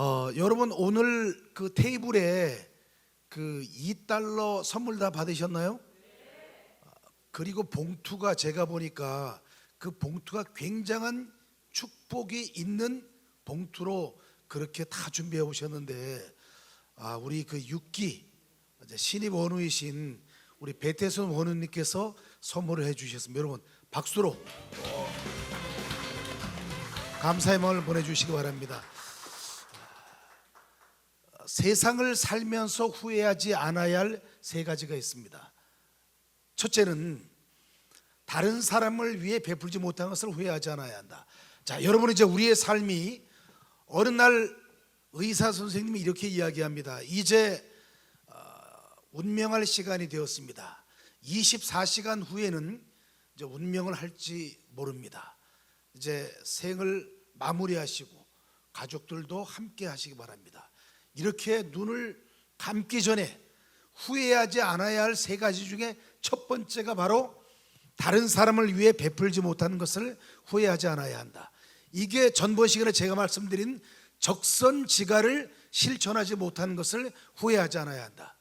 어, 여러분 오늘 그 테이블에 그 2달러 선물 다 받으셨나요? 그리고 봉투가 제가 보니까 그 봉투가 굉장한 축복이 있는 봉투로 그렇게 다 준비해 오셨는데 아 우리 그 6기 이제 신입 원우이신 우리 배태선 원우님께서 선물을 해 주셨습니다. 여러분 박수로 어, 감사의 마음을 보내주시기 바랍니다. 세상을 살면서 후회하지 않아야 할 세 가지가 있습니다. 첫째는 다른 사람을 위해 베풀지 못한 것을 후회하지 않아야 한다. 자, 여러분 이제 우리의 삶이 어느 날 의사 선생님이 이렇게 이야기합니다. 이제 어, 운명할 시간이 되었습니다. 24시간 후에는 이제 운명을 할지 모릅니다. 이제 생을 마무리하시고 가족들도 함께 하시기 바랍니다. 이렇게 눈을 감기 전에 후회하지 않아야 할 세 가지 중에 첫 번째가 바로 다른 사람을 위해 베풀지 못하는 것을 후회하지 않아야 한다. 이게 전번 시간에 제가 말씀드린 적선지가를 실천하지 못하는 것을 후회하지 않아야 한다.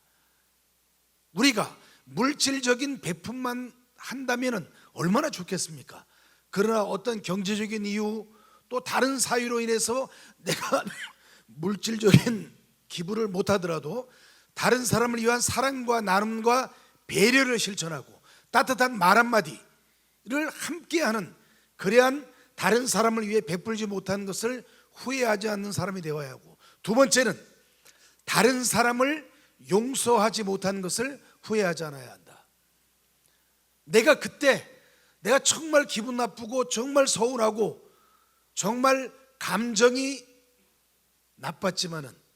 우리가 물질적인 베품만 한다면 얼마나 좋겠습니까? 그러나 어떤 경제적인 이유 또 다른 사유로 인해서 내가 물질적인 기부를 못 하더라도 다른 사람을 위한 사랑과 나눔과 배려를 실천하고 따뜻한 말 한마디를 함께 하는 그러한 다른 사람을 위해 베풀지 못한 것을 후회하지 않는 사람이 되어야 하고 두 번째는 다른 사람을 용서하지 못한 것을 후회하지 않아야 한다. 내가 그때 내가 정말 기분 나쁘고 정말 서운하고 정말 감정이 나빴지만은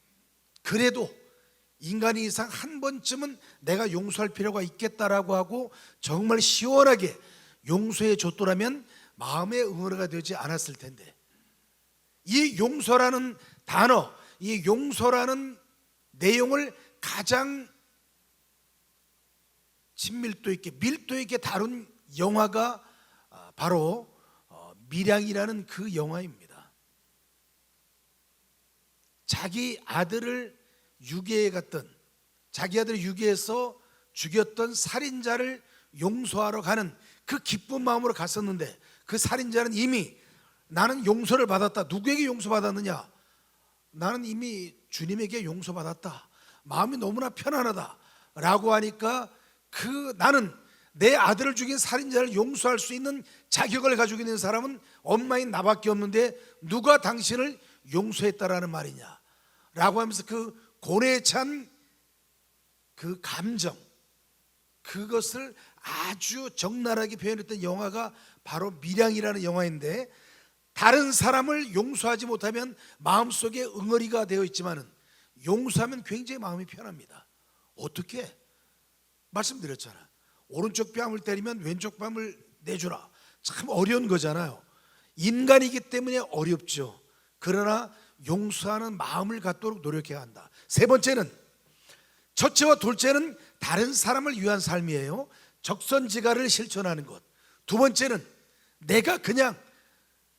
그래도 인간이 이상 한 번쯤은 내가 용서할 필요가 있겠다라고 하고 정말 시원하게 용서해 줬더라면 마음의 응어가 되지 않았을 텐데 이 용서라는 단어, 이 용서라는 내용을 가장 친밀도 있게 밀도 있게 다룬 영화가 아, 바로 어, 미량이라는 그 영화입니다. 자기 아들을 유괴해 갔던 자기 아들을 유괴해서 죽였던 살인자를 용서하러 가는 그 기쁜 마음으로 갔었는데 그 살인자는 이미 나는 용서를 받았다. 누구에게 용서받았느냐? 나는 이미 주님에게 용서받았다. 마음이 너무나 편안하다. 라고 하니까 그 나는 내 아들을 죽인 살인자를 용서할 수 있는 자격을 가지고 있는 사람은 엄마인 나밖에 없는데 누가 당신을 용서했다라는 말이냐? 라고 하면서 그 고뇌에 찬 그 감정 그것을 아주 적나라하게 표현했던 영화가 바로 미량이라는 영화인데 다른 사람을 용서하지 못하면 마음속에 응어리가 되어 있지만은 용서하면 굉장히 마음이 편합니다. 어떻게? 말씀드렸잖아. 오른쪽 뺨을 때리면 왼쪽 뺨을 내주라. 참 어려운 거잖아요. 인간이기 때문에 어렵죠. 그러나 용서하는 마음을 갖도록 노력해야 한다. 세 번째는 첫째와 둘째는 다른 사람을 위한 삶이에요. 적선지가를 실천하는 것. 두 번째는 내가 그냥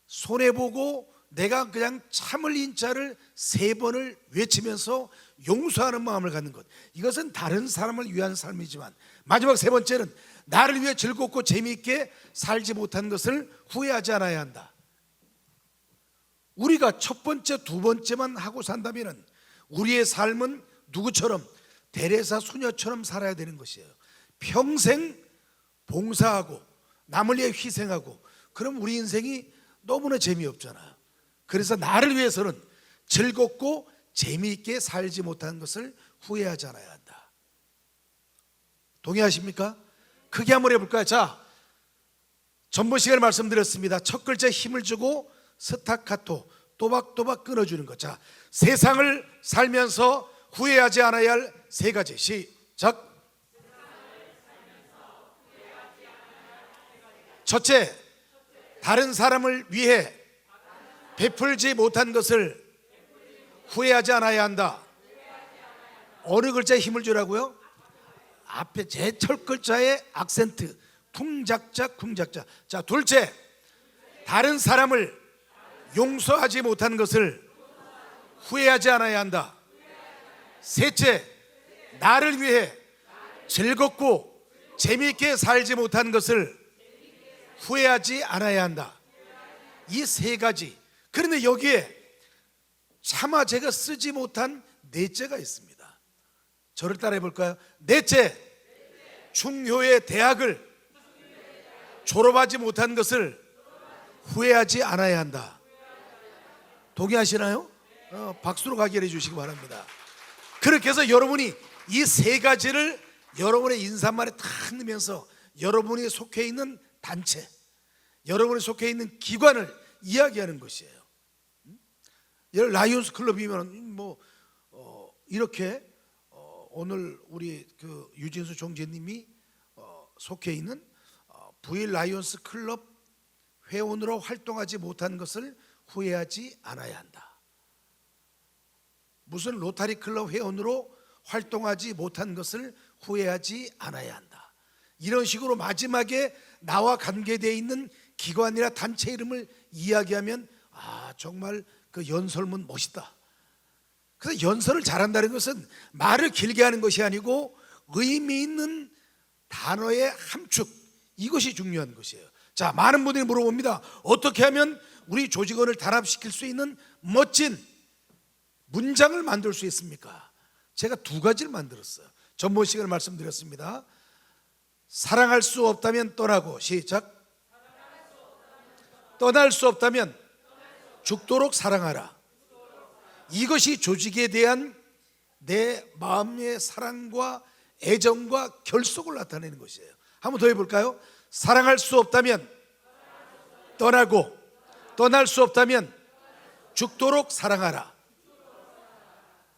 손해 보고 내가 그냥 참을 인자를 세 번을 외치면서 용서하는 마음을 갖는 것. 이것은 다른 사람을 위한 삶이지만 마지막 세 번째는 나를 위해 즐겁고 재미있게 살지 못한 것을 후회하지 않아야 한다. 우리가 첫 번째, 두 번째만 하고 산다면 우리의 삶은 누구처럼 대레사 수녀처럼 살아야 되는 것이에요. 평생 봉사하고 남을 위해 희생하고 그럼 우리 인생이 너무나 재미없잖아요. 그래서 나를 위해서는 즐겁고 재미있게 살지 못한 것을 후회하지 않아야 한다. 동의하십니까? 크게 한번 해볼까요? 자, 전번 시간에 말씀드렸습니다. 첫 글자 힘을 주고 스타카토 또박또박 끊어주는 것. 자, 세상을 살면서 후회하지 않아야 할 세 가지. 시작. 첫째, 다른 사람을 위해 베풀지 못한 것을 후회하지 않아야 한다. 어느 글자에 힘을 주라고요? 앞에 제첫 글자의 악센트 쿵작자 쿵작자. 자, 둘째, 다른 사람을 용서하지 못한 것을 후회하지 않아야 한다. 셋째, 나를 위해 즐겁고 재미있게 살지 못한 것을 후회하지 않아야 한다. 이 세 가지. 그런데 여기에 차마 제가 쓰지 못한 넷째가 있습니다. 저를 따라해 볼까요? 넷째, 중효의 대학을 졸업하지 못한 것을 후회하지 않아야 한다. 동의하시나요? 어, 박수로 가결해 주시기 바랍니다. 그렇게 해서 여러분이 이 세 가지를 여러분의 인사말에 탁 넣으면서 여러분이 속해 있는 단체, 여러분이 속해 있는 기관을 이야기하는 것이에요. 음? 예를 라이온스 클럽이면 뭐 어, 이렇게 어, 오늘 우리 그 유진수 총재님이 어, 속해 있는 어, 부일 라이온스 클럽 회원으로 활동하지 못한 것을 후회하지 않아야 한다. 무슨 로타리 클럽 회원으로 활동하지 못한 것을 후회하지 않아야 한다. 이런 식으로 마지막에 나와 관계되어 있는 기관이나 단체 이름을 이야기하면 아 정말 그 연설문 멋있다. 그래서 연설을 잘한다는 것은 말을 길게 하는 것이 아니고 의미 있는 단어의 함축 이것이 중요한 것이에요. 자 많은 분들이 물어봅니다. 어떻게 하면 우리 조직원을 단합시킬 수 있는 멋진 문장을 만들 수 있습니까? 제가 두 가지를 만들었어요. 전번 시간에 말씀드렸습니다. 사랑할 수 없다면 떠나고 시작. 떠날 수 없다면 죽도록 사랑하라. 이것이 조직에 대한 내 마음의 사랑과 애정과 결속을 나타내는 것이에요. 한번 더 해볼까요? 사랑할 수 없다면 떠나고 떠날 수 없다면 죽도록 사랑하라.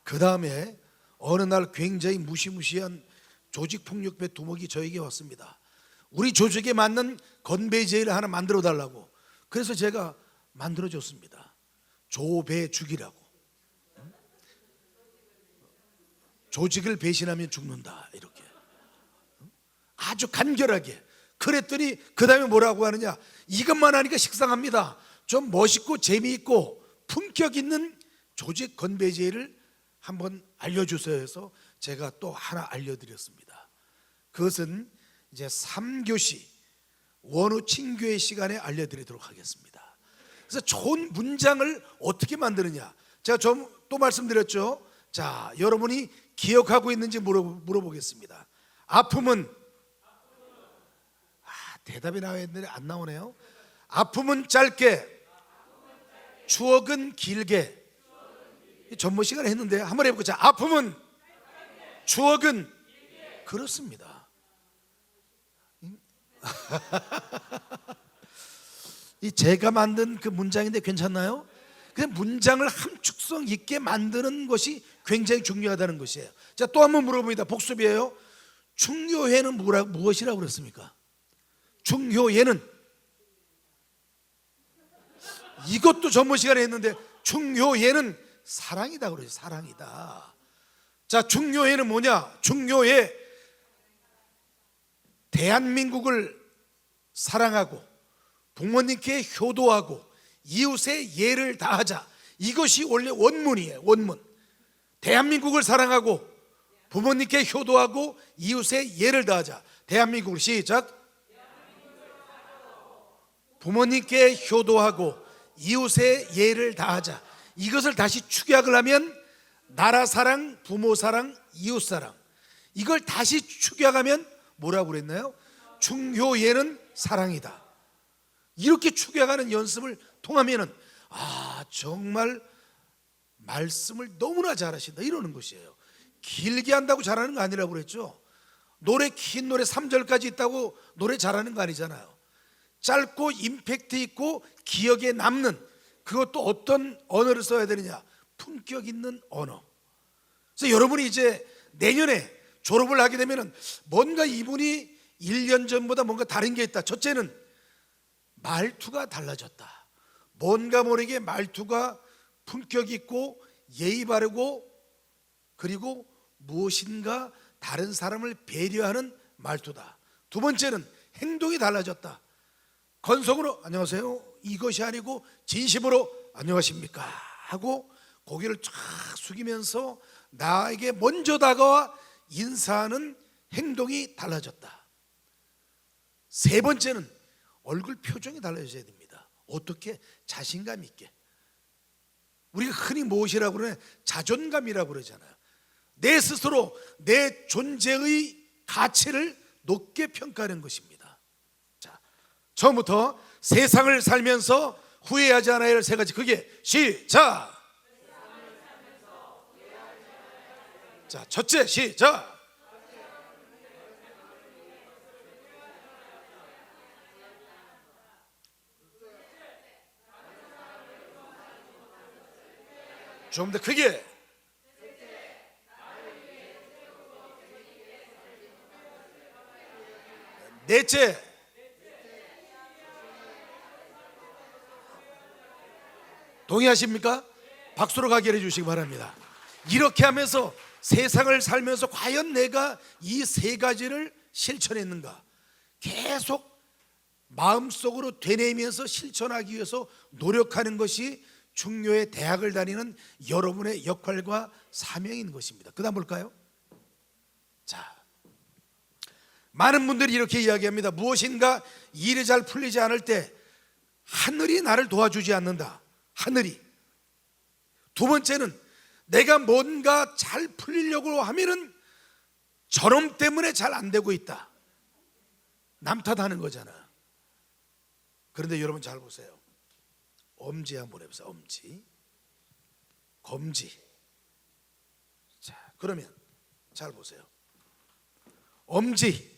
그 다음에 어느 날 굉장히 무시무시한 조직 폭력배 두목이 저에게 왔습니다. 우리 조직에 맞는 건배제를 하나 만들어 달라고. 그래서 제가 만들어 줬습니다. 조배 죽이라고. 조직을 배신하면 죽는다 이렇게. 아주 간결하게. 그랬더니 그 다음에 뭐라고 하느냐? 이것만 하니까 식상합니다. 좀 멋있고 재미있고 품격 있는 조직 건배제를 한번 알려주세요 해서 제가 또 하나 알려드렸습니다. 그것은 이제 3교시 원후 친교의 시간에 알려드리도록 하겠습니다. 그래서 좋은 문장을 어떻게 만드느냐? 제가 좀 또 말씀드렸죠. 자, 여러분이 기억하고 있는지 물어, 물어보겠습니다. 아픔은 아, 대답이 나와야 했는데 안 나오네요. 아픔은 짧게, 추억은 길게. 전모 시간에 했는데 한번 해보자. 아픔은 추억은 그렇습니다. 이 제가 만든 그 문장인데 괜찮나요? 그 문장을 함축성 있게 만드는 것이 굉장히 중요하다는 것이에요. 자, 또 한 번 물어봅니다. 복습이에요. 중요해는 뭐라, 무엇이라고 그랬습니까? 중요해는 이것도 전문 시간에 했는데 중요해는 사랑이다 그러죠. 사랑이다. 자, 중요해는 뭐냐? 중요해 대한민국을 사랑하고 부모님께 효도하고 이웃의 예를 다하자. 이것이 원래 원문이에요. 원문. 대한민국을 사랑하고 부모님께 효도하고 이웃의 예를 다하자. 대한민국을 시작. 부모님께 효도하고 이웃의 예를 다하자. 이것을 다시 축약을 하면 나라 사랑, 부모 사랑, 이웃 사랑. 이걸 다시 축약하면 뭐라고 그랬나요? 중효예는 사랑이다. 이렇게 축약하는 연습을 통하면은 아 정말 말씀을 너무나 잘하신다 이러는 것이에요. 길게 한다고 잘하는 거 아니라고 그랬죠. 노래 긴 노래 3절까지 있다고 노래 잘하는 거 아니잖아요. 짧고 임팩트 있고 기억에 남는 그것도 어떤 언어를 써야 되느냐? 품격 있는 언어. 그래서 여러분이 이제 내년에 졸업을 하게 되면은 뭔가 이분이 1년 전보다 뭔가 다른 게 있다. 첫째는 말투가 달라졌다. 뭔가 모르게 말투가 품격 있고 예의 바르고 그리고 무엇인가 다른 사람을 배려하는 말투다. 두 번째는 행동이 달라졌다. 건성으로 안녕하세요. 이것이 아니고 진심으로 안녕하십니까 하고 고개를 쫙 숙이면서 나에게 먼저 다가와 인사하는 행동이 달라졌다. 세 번째는 얼굴 표정이 달라져야 됩니다. 어떻게 자신감 있게. 우리가 흔히 무엇이라고 그러냐? 자존감이라고 그러잖아요. 내 스스로 내 존재의 가치를 높게 평가하는 것입니다. 자, 처음부터 세상을 살면서 후회하지 않아야 할 세 가지. 그게 시작. 자, 첫째 시작. 좀 더 크게. 넷째. 동의하십니까? 박수로 가게 해주시기 바랍니다. 이렇게 하면서 세상을 살면서 과연 내가 이 세 가지를 실천했는가? 계속 마음속으로 되뇌면서 실천하기 위해서 노력하는 것이 중요의 대학을 다니는 여러분의 역할과 사명인 것입니다. 그다음 볼까요? 자, 많은 분들이 이렇게 이야기합니다. 무엇인가 일이 잘 풀리지 않을 때 하늘이 나를 도와주지 않는다. 하늘이. 두 번째는 내가 뭔가 잘 풀리려고 하면은 저놈 때문에 잘 안 되고 있다. 남 탓하는 거잖아. 그런데 여러분 잘 보세요. 엄지 한번 해보세요. 엄지. 검지. 자, 그러면 잘 보세요. 엄지.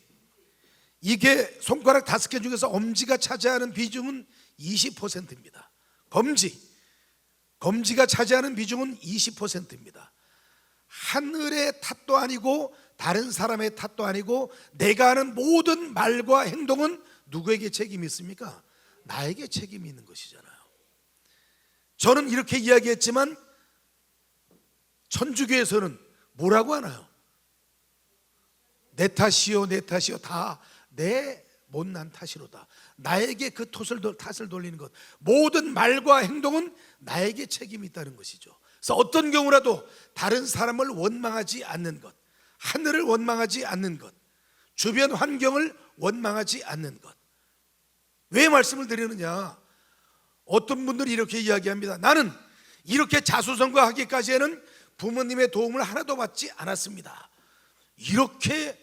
이게 손가락 다섯 개 중에서 엄지가 차지하는 비중은 20%입니다. 검지. 검지가 차지하는 비중은 20%입니다. 하늘의 탓도 아니고 다른 사람의 탓도 아니고 내가 하는 모든 말과 행동은 누구에게 책임이 있습니까? 나에게 책임이 있는 것이잖아요. 저는 이렇게 이야기했지만 천주교에서는 뭐라고 하나요? 내 탓이요, 내 탓이요, 다 내 못난 탓이로다. 나에게 그 탓을, 돌- 탓을 돌리는 것. 모든 말과 행동은 나에게 책임이 있다는 것이죠. 그래서 어떤 경우라도 다른 사람을 원망하지 않는 것, 하늘을 원망하지 않는 것, 주변 환경을 원망하지 않는 것. 왜 말씀을 드리느냐? 어떤 분들이 이렇게 이야기합니다. 나는 이렇게 자수성가하기까지에는 부모님의 도움을 하나도 받지 않았습니다. 이렇게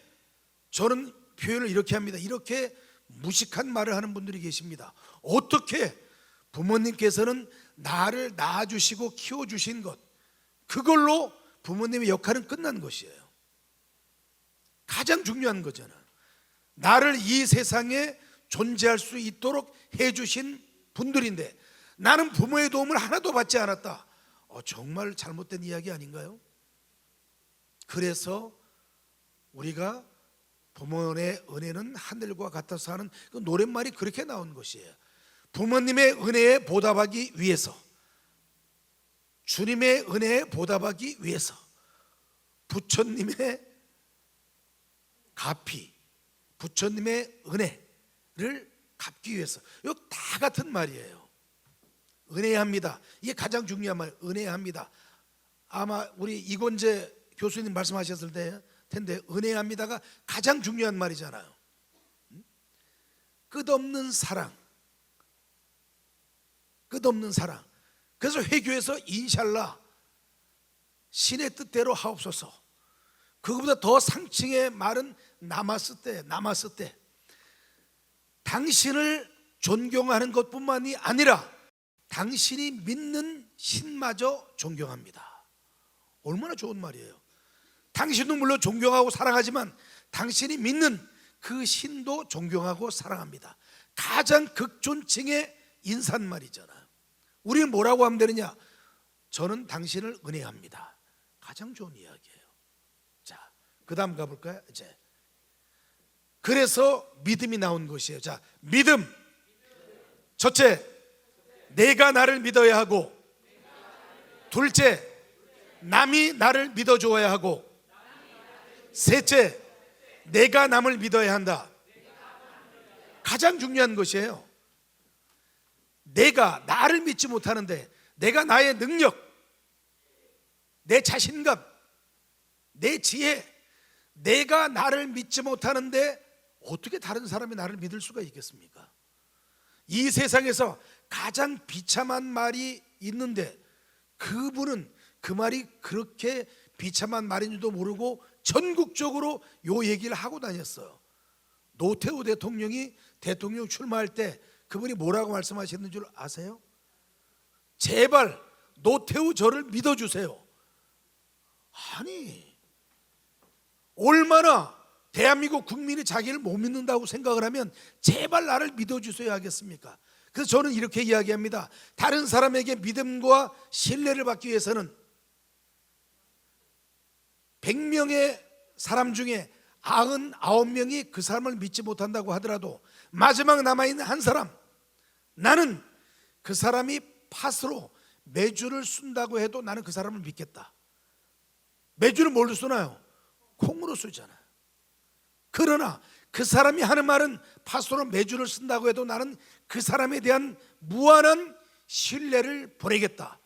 저는 표현을 이렇게 합니다. 이렇게 무식한 말을 하는 분들이 계십니다. 어떻게 부모님께서는 나를 낳아주시고 키워주신 것, 그걸로 부모님의 역할은 끝난 것이에요. 가장 중요한 거잖아. 나를 이 세상에 존재할 수 있도록 해주신 분들인데 나는 부모의 도움을 하나도 받지 않았다. 어, 정말 잘못된 이야기 아닌가요? 그래서 우리가 부모의 은혜는 하늘과 같아서 하는 그 노랫말이 그렇게 나온 것이에요. 부모님의 은혜에 보답하기 위해서 주님의 은혜에 보답하기 위해서 부처님의 갚이 부처님의 은혜를 갚기 위해서 이거 다 같은 말이에요. 은혜합니다. 이게 가장 중요한 말. 은혜합니다. 아마 우리 이건재 교수님 말씀하셨을 때 텐데 은혜합니다가 가장 중요한 말이잖아요. 음? 끝없는 사랑. 끝없는 사랑. 그래서 회교에서 인샬라 신의 뜻대로 하옵소서. 그거보다 더 상층의 말은 남았을 때, 남았을 때 당신을 존경하는 것뿐만이 아니라 당신이 믿는 신마저 존경합니다. 얼마나 좋은 말이에요. 당신도 물론 존경하고 사랑하지만 당신이 믿는 그 신도 존경하고 사랑합니다. 가장 극존칭의 인사말이잖아요. 우리는 뭐라고 하면 되느냐? 저는 당신을 은혜합니다. 가장 좋은 이야기예요. 자, 그 다음 가볼까요? 이제 그래서 믿음이 나온 것이에요. 자, 믿음. 첫째, 내가 나를 믿어야 하고, 둘째, 남이 나를 믿어줘야 하고, 셋째, 내가 남을 믿어야 한다. 가장 중요한 것이에요. 내가 나를 믿지 못하는데, 내가 나의 능력, 내 자신감, 내 지혜, 내가 나를 믿지 못하는데 어떻게 다른 사람이 나를 믿을 수가 있겠습니까? 이 세상에서 가장 비참한 말이 있는데 그분은 그 말이 그렇게 비참한 말인 줄도 모르고 전국적으로 요 얘기를 하고 다녔어요. 노태우 대통령이 대통령 출마할 때 그분이 뭐라고 말씀하셨는 줄 아세요? 제발 노태우 저를 믿어주세요. 아니 얼마나 대한민국 국민이 자기를 못 믿는다고 생각을 하면 제발 나를 믿어주셔야 하겠습니까? 그래서 저는 이렇게 이야기합니다. 다른 사람에게 믿음과 신뢰를 받기 위해서는 100명의 사람 중에 99명이 그 사람을 믿지 못한다고 하더라도 마지막 남아있는 한 사람 나는 그 사람이 팥으로 매주를 쓴다고 해도 나는 그 사람을 믿겠다. 매주를 뭘로 쓰나요? 콩으로 쓰잖아요. 그러나 그 사람이 하는 말은 팥으로 매주를 쓴다고 해도 나는 그 사람에 대한 무한한 신뢰를 보내겠다.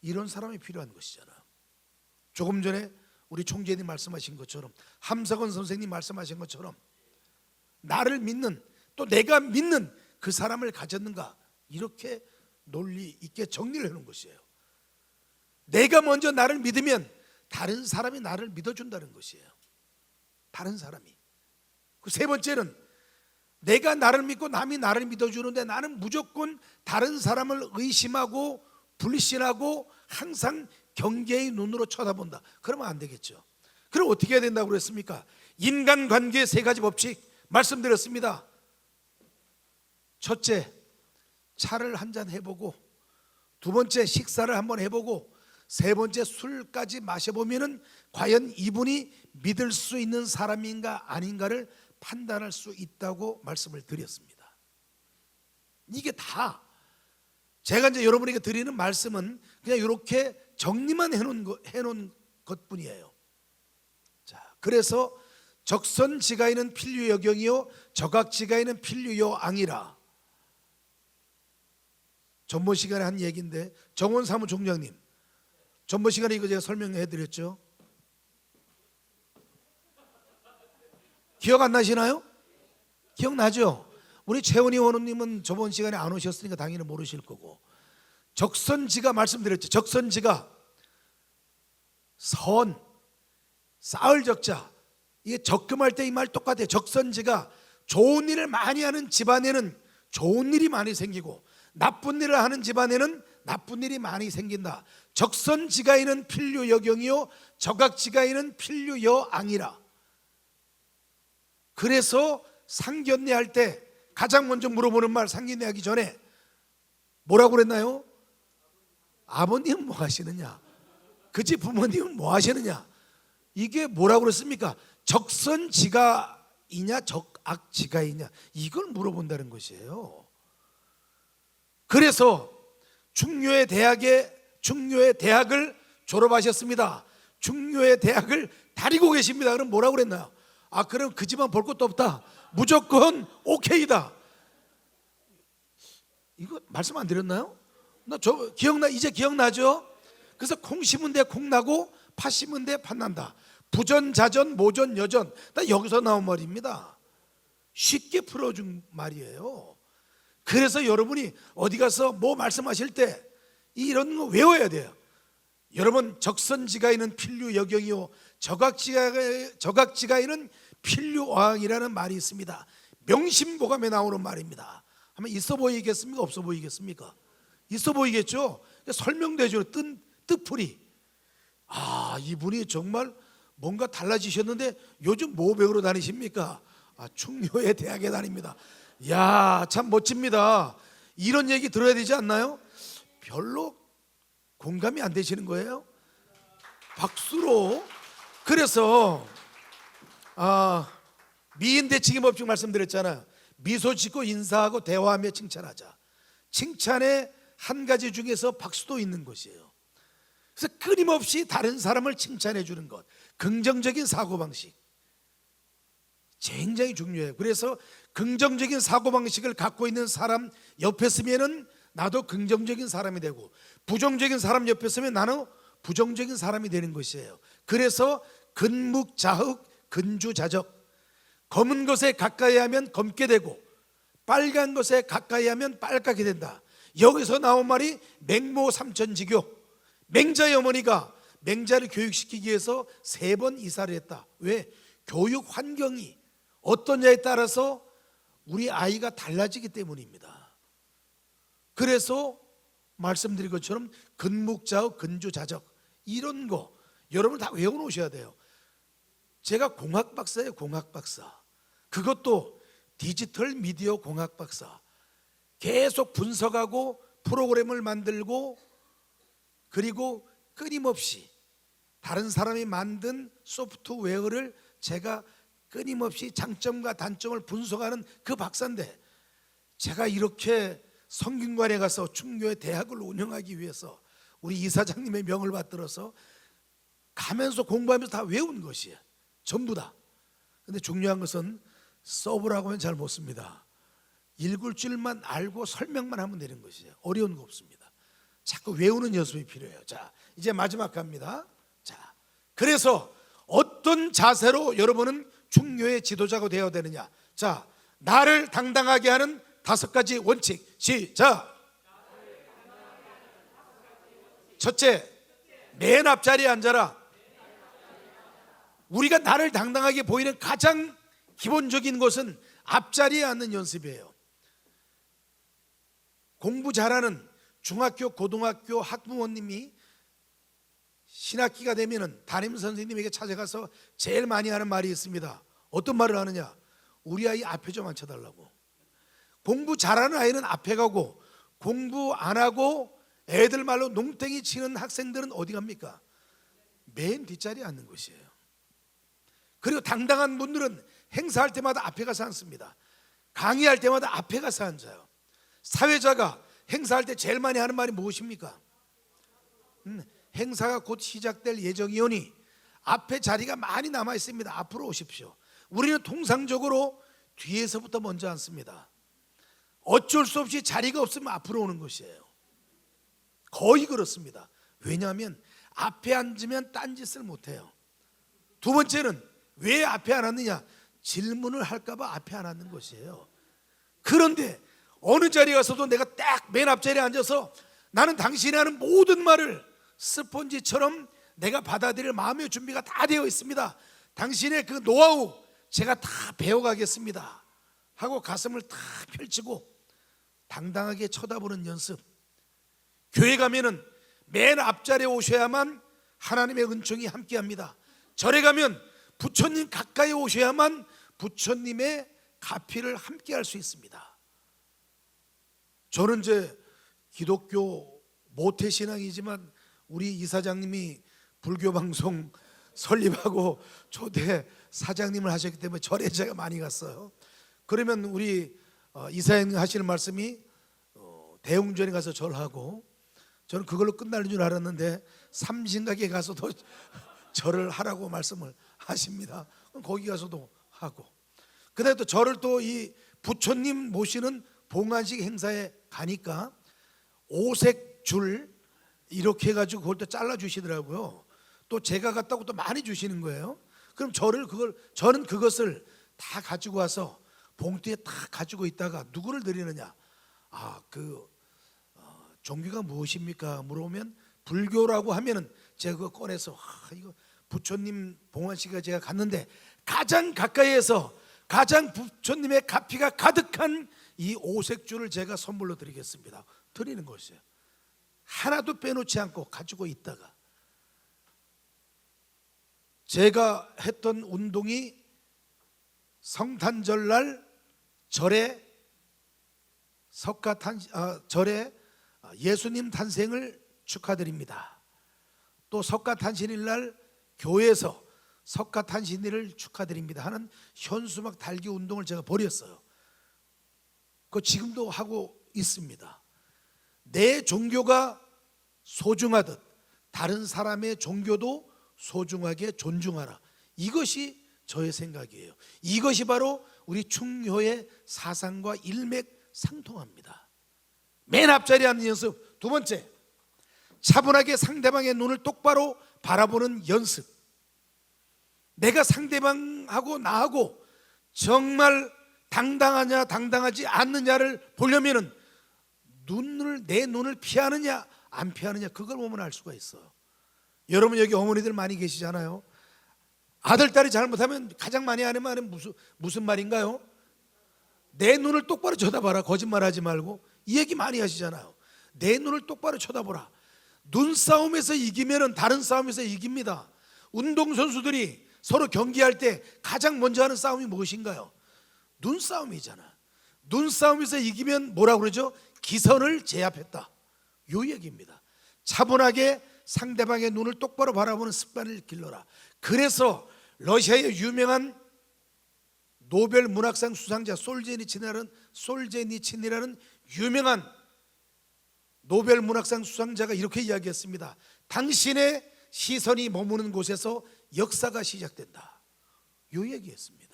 이런 사람이 필요한 것이잖아요. 조금 전에 우리 총재님 말씀하신 것처럼 함석원 선생님 말씀하신 것처럼 나를 믿는 또 내가 믿는 그 사람을 가졌는가 이렇게 논리 있게 정리를 해놓은 것이에요. 내가 먼저 나를 믿으면 다른 사람이 나를 믿어준다는 것이에요. 다른 사람이. 그 세 번째는 내가 나를 믿고 남이 나를 믿어주는데 나는 무조건 다른 사람을 의심하고 불신하고 항상 경계의 눈으로 쳐다본다. 그러면 안 되겠죠. 그럼 어떻게 해야 된다고 그랬습니까? 인간 관계 세 가지 법칙 말씀드렸습니다. 첫째, 차를 한 잔 해보고 두 번째 식사를 한번 해보고 세 번째 술까지 마셔보면은 과연 이분이 믿을 수 있는 사람인가 아닌가를 판단할 수 있다고 말씀을 드렸습니다. 이게 다 제가 이제 여러분에게 드리는 말씀은 그냥 이렇게 정리만 해놓은 것, 해놓은 것뿐이에요. 자, 그래서 적선지가에는 필류여경이요 적악지가에는 필류여앙이라. 전번 시간에 한 얘기인데 정원 사무 총장님 전번 시간에 이거 제가 설명해 드렸죠. 기억 안 나시나요? 기억나죠? 우리 최원희 원우님은 저번 시간에 안 오셨으니까 당연히 모르실 거고 적선지가 말씀드렸죠. 적선지가 선, 쌓을 적자 이게 적금할 때 이 말 똑같아요. 적선지가 좋은 일을 많이 하는 집안에는 좋은 일이 많이 생기고 나쁜 일을 하는 집안에는 나쁜 일이 많이 생긴다. 적선지가에는 필류여경이요 적악지가에는 필류여앙이라. 그래서 상견례 할 때 가장 먼저 물어보는 말 상견례 하기 전에 뭐라고 그랬나요? 아버님은 뭐 하시느냐? 그집 부모님은 뭐 하시느냐? 이게 뭐라고 그랬습니까? 적선지가이냐 적악지가이냐 이걸 물어본다는 것이에요. 그래서 중요의 대학에 중요의 대학을 졸업하셨습니다. 중요의 대학을 다니고 계십니다. 그럼 뭐라고 그랬나요? 아 그럼 그 집안 볼 것도 없다. 무조건 오케이다. 이거 말씀 안 드렸나요? 나저 기억나 이제 기억나죠? 그래서 콩 심은 데 콩 나고 팥 심은 데팥 난다. 부전 자전 모전 여전 나 여기서 나온 말입니다. 쉽게 풀어준 말이에요. 그래서 여러분이 어디 가서 뭐 말씀하실 때 이런 거 외워야 돼요. 여러분 적선지가에는 필류 여경이요 적악지가 적악지가에는 필류 어항이라는 말이 있습니다. 명심고감에 나오는 말입니다. 한번 있어 보이겠습니까? 없어 보이겠습니까? 있어 보이겠죠? 설명되죠. 뜻, 뜻풀이. 아, 이분이 정말 뭔가 달라지셨는데 요즘 뭐 배우러 다니십니까? 아, 충효의 대학에 다닙니다. 야, 참 멋집니다. 이런 얘기 들어야 되지 않나요? 별로 공감이 안 되시는 거예요? 박수로. 그래서 아, 미인 대칭의 법칙 말씀드렸잖아요. 미소 짓고 인사하고 대화하며 칭찬하자. 칭찬의 한 가지 중에서 박수도 있는 것이에요. 그래서 끊임없이 다른 사람을 칭찬해 주는 것. 긍정적인 사고 방식. 굉장히 중요해요. 그래서 긍정적인 사고 방식을 갖고 있는 사람 옆에 서면은 나도 긍정적인 사람이 되고 부정적인 사람 옆에 서면 나는 부정적인 사람이 되는 것이에요. 그래서 근묵자흑 근주자적 검은 것에 가까이 하면 검게 되고 빨간 것에 가까이 하면 빨갛게 된다. 여기서 나온 말이 맹모 삼천지교 맹자의 어머니가 맹자를 교육시키기 위해서 세 번 이사를 했다. 왜? 교육 환경이 어떠냐에 따라서 우리 아이가 달라지기 때문입니다. 그래서 말씀드린 것처럼 근묵자의 근주자적 이런 거 여러분 다 외워 놓으셔야 돼요. 제가 공학 박사예요, 공학 박사. 그것도 디지털 미디어 공학 박사. 계속 분석하고 프로그램을 만들고 그리고 끊임없이 다른 사람이 만든 소프트웨어를 제가 끊임없이 장점과 단점을 분석하는 그 박사인데 제가 이렇게 성균관에 가서 충교의 대학을 운영하기 위해서 우리 이사장님의 명을 받들어서 가면서 공부하면서 다 외운 것이에요. 전부 다. 근데 중요한 것은 서브라고 하면 잘 못 씁니다. 읽을 줄만 알고 설명만 하면 되는 것이에요. 어려운 거 없습니다. 자꾸 외우는 연습이 필요해요. 자, 이제 마지막 갑니다. 자, 그래서 어떤 자세로 여러분은 충교의 지도자가 되어야 되느냐? 자, 나를 당당하게 하는 다섯 가지 원칙. 시작. 첫째, 맨 앞자리에 앉아라. 우리가 나를 당당하게 보이는 가장 기본적인 것은 앞자리에 앉는 연습이에요. 공부 잘하는 중학교, 고등학교 학부모님이 신학기가 되면은 담임 선생님에게 찾아가서 제일 많이 하는 말이 있습니다. 어떤 말을 하느냐? 우리 아이 앞에 좀 앉혀달라고. 공부 잘하는 아이는 앞에 가고 공부 안 하고 애들 말로 농땡이 치는 학생들은 어디 갑니까? 맨 뒷자리에 앉는 것이에요. 그리고 당당한 분들은 행사할 때마다 앞에 가서 앉습니다. 강의할 때마다 앞에 가서 앉아요. 사회자가 행사할 때 제일 많이 하는 말이 무엇입니까? 음, 행사가 곧 시작될 예정이오니 앞에 자리가 많이 남아 있습니다. 앞으로 오십시오. 우리는 통상적으로 뒤에서부터 먼저 앉습니다. 어쩔 수 없이 자리가 없으면 앞으로 오는 것이에요. 거의 그렇습니다. 왜냐하면 앞에 앉으면 딴짓을 못해요. 두 번째는 왜 앞에 안 앉느냐? 질문을 할까봐 앞에 안 앉는 것이에요. 그런데 어느 자리에 가서도 내가 딱 맨 앞자리에 앉아서 나는 당신이 하는 모든 말을 스펀지처럼 내가 받아들일 마음의 준비가 다 되어 있습니다. 당신의 그 노하우 제가 다 배워가겠습니다. 하고 가슴을 다 펼치고 당당하게 쳐다보는 연습. 교회 가면은 맨 앞자리에 오셔야만 하나님의 은총이 함께합니다. 절에 가면 부처님 가까이 오셔야만 부처님의 가피를 함께할 수 있습니다. 저는 이제 기독교 모태 신앙이지만 우리 이사장님이 불교 방송 설립하고 초대 사장님을 하셨기 때문에 절에 제가 많이 갔어요. 그러면 우리 어, 이사장님 하시는 말씀이 어, 대웅전에 가서 절하고 저는 그걸로 끝날 줄 알았는데 삼신각에 가서도 절을 하라고 말씀을 하십니다. 거기 가서도 하고 그다음에 또 절을 또 이 부처님 모시는 봉안식 행사에 가니까 오색 줄 이렇게 해가지고 그걸 또 잘라 주시더라고요. 또 제가 갔다고 또 많이 주시는 거예요. 그럼 저를 그걸 저는 그것을 다 가지고 와서 봉투에 다 가지고 있다가 누구를 드리느냐? 아 그 어, 종교가 무엇입니까? 물어보면 불교라고 하면은 제가 그거 꺼내서 아, 이거 부처님 봉안식에 제가 갔는데 가장 가까이에서 가장 부처님의 가피가 가득한 이 오색줄을 제가 선물로 드리겠습니다. 드리는 것이에요. 하나도 빼놓지 않고 가지고 있다가 제가 했던 운동이 성탄절 날 절에 석가 탄 아, 절에 예수님 탄생을 축하드립니다. 또 석가 탄신일 날 교회에서 석가 탄신일을 축하드립니다 하는 현수막 달기 운동을 제가 벌였어요. 그 지금도 하고 있습니다. 내 종교가 소중하듯 다른 사람의 종교도 소중하게 존중하라. 이것이 저의 생각이에요. 이것이 바로 우리 충효의 사상과 일맥상통합니다. 맨 앞자리에 앉는 연습. 두 번째, 차분하게 상대방의 눈을 똑바로 바라보는 연습. 내가 상대방하고 나하고 정말 당당하냐 당당하지 않느냐를 보려면은 눈을 내 눈을 피하느냐 안 피하느냐 그걸 보면 알 수가 있어요. 여러분 여기 어머니들 많이 계시잖아요. 아들 딸이 잘못하면 가장 많이 하는 말은 무슨 무슨 말인가요? 내 눈을 똑바로 쳐다봐라 거짓말하지 말고 이 얘기 많이 하시잖아요. 내 눈을 똑바로 쳐다보라. 눈 싸움에서 이기면은 다른 싸움에서 이깁니다. 운동 선수들이 서로 경기할 때 가장 먼저 하는 싸움이 무엇인가요? 눈싸움이잖아. 눈싸움에서 이기면 뭐라 그러죠? 기선을 제압했다. 요 얘기입니다. 차분하게 상대방의 눈을 똑바로 바라보는 습관을 길러라. 그래서 러시아의 유명한 노벨 문학상 수상자 솔제니친이라는 솔제니친이라는 유명한 노벨 문학상 수상자가 이렇게 이야기했습니다. 당신의 시선이 머무는 곳에서 역사가 시작된다. 요 얘기했습니다.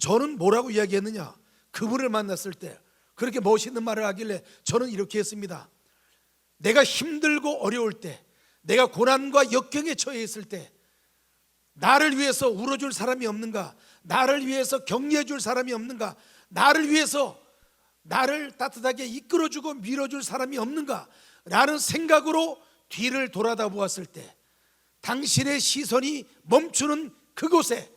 저는 뭐라고 이야기했느냐? 그분을 만났을 때 그렇게 멋있는 말을 하길래 저는 이렇게 했습니다. 내가 힘들고 어려울 때, 내가 고난과 역경에 처해 있을 때, 나를 위해서 울어줄 사람이 없는가? 나를 위해서 격려해줄 사람이 없는가? 나를 위해서 나를 따뜻하게 이끌어주고 밀어줄 사람이 없는가? 라는 생각으로 뒤를 돌아다 보았을 때, 당신의 시선이 멈추는 그곳에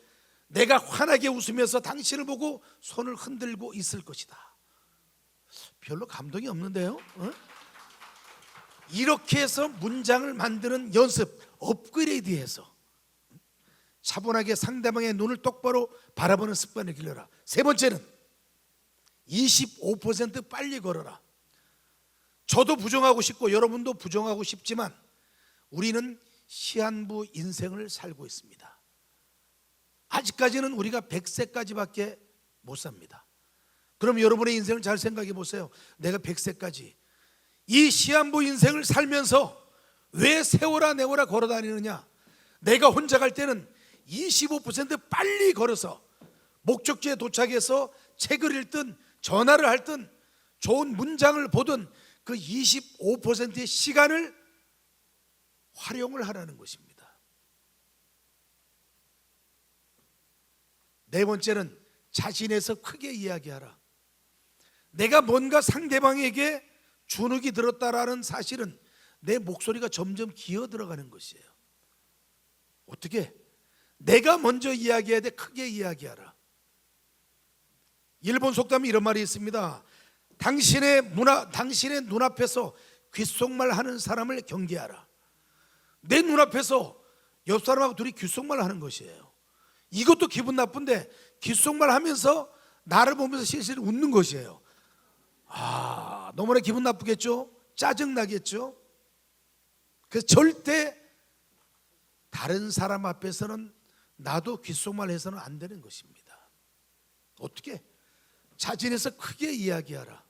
내가 환하게 웃으면서 당신을 보고 손을 흔들고 있을 것이다. 별로 감동이 없는데요. 어? 이렇게 해서 문장을 만드는 연습 업그레이드해서 차분하게 상대방의 눈을 똑바로 바라보는 습관을 길러라. 세 번째는 25% 빨리 걸어라. 저도 부정하고 싶고 여러분도 부정하고 싶지만 우리는 시한부 인생을 살고 있습니다. 아직까지는 우리가 100세까지밖에 못 삽니다. 그럼 여러분의 인생을 잘 생각해 보세요. 내가 100세까지 이 시한부 인생을 살면서 왜 세월아 내월아 걸어 다니느냐? 내가 혼자 갈 때는 25% 빨리 걸어서 목적지에 도착해서 책을 읽든 전화를 할든 좋은 문장을 보든 그 25%의 시간을 활용을 하라는 것입니다. 네 번째는 자신에서 크게 이야기하라. 내가 뭔가 상대방에게 주눅이 들었다라는 사실은 내 목소리가 점점 기어 들어가는 것이에요. 어떻게? 내가 먼저 이야기해야 돼. 크게 이야기하라. 일본 속담에 이런 말이 있습니다. 당신의 문화, 당신의 눈앞에서 귓속말 하는 사람을 경계하라. 내 눈앞에서 옆 사람하고 둘이 귓속말 하는 것이에요. 이것도 기분 나쁜데 귓속말 하면서 나를 보면서 실실 웃는 것이에요. 아, 너무나 기분 나쁘겠죠? 짜증 나겠죠? 그래서 절대 다른 사람 앞에서는 나도 귓속말 해서는 안 되는 것입니다. 어떻게? 자진해서 크게 이야기하라.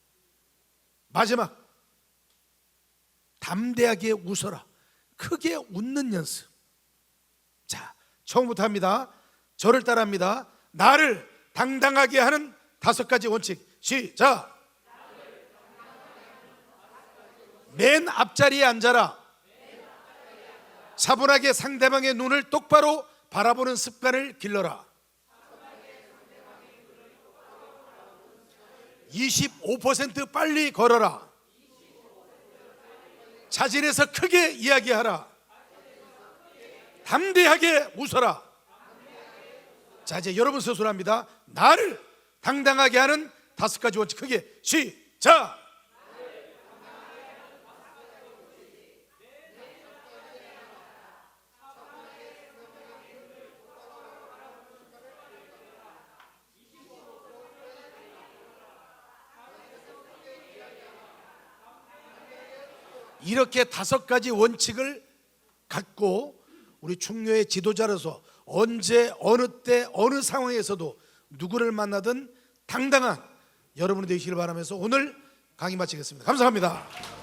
마지막 담대하게 웃어라. 크게 웃는 연습. 자, 처음부터 합니다. 저를 따라합니다. 나를 당당하게 하는 다섯 가지 원칙. 시작. 맨 앞자리에 앉아라. 차분하게 상대방의 눈을 똑바로 바라보는 습관을 길러라. 25% 빨리 걸어라. 자진해서 크게 이야기하라. 담대하게 웃어라. 자 이제 여러분 스스로 합니다. 나를 당당하게 하는 다섯 가지 원칙 크게 시작. 이렇게 다섯 가지 원칙을 갖고 우리 충녀의 지도자로서 언제 어느 때 어느 상황에서도 누구를 만나든 당당한 여러분이 되시길 바라면서 오늘 강의 마치겠습니다. 감사합니다.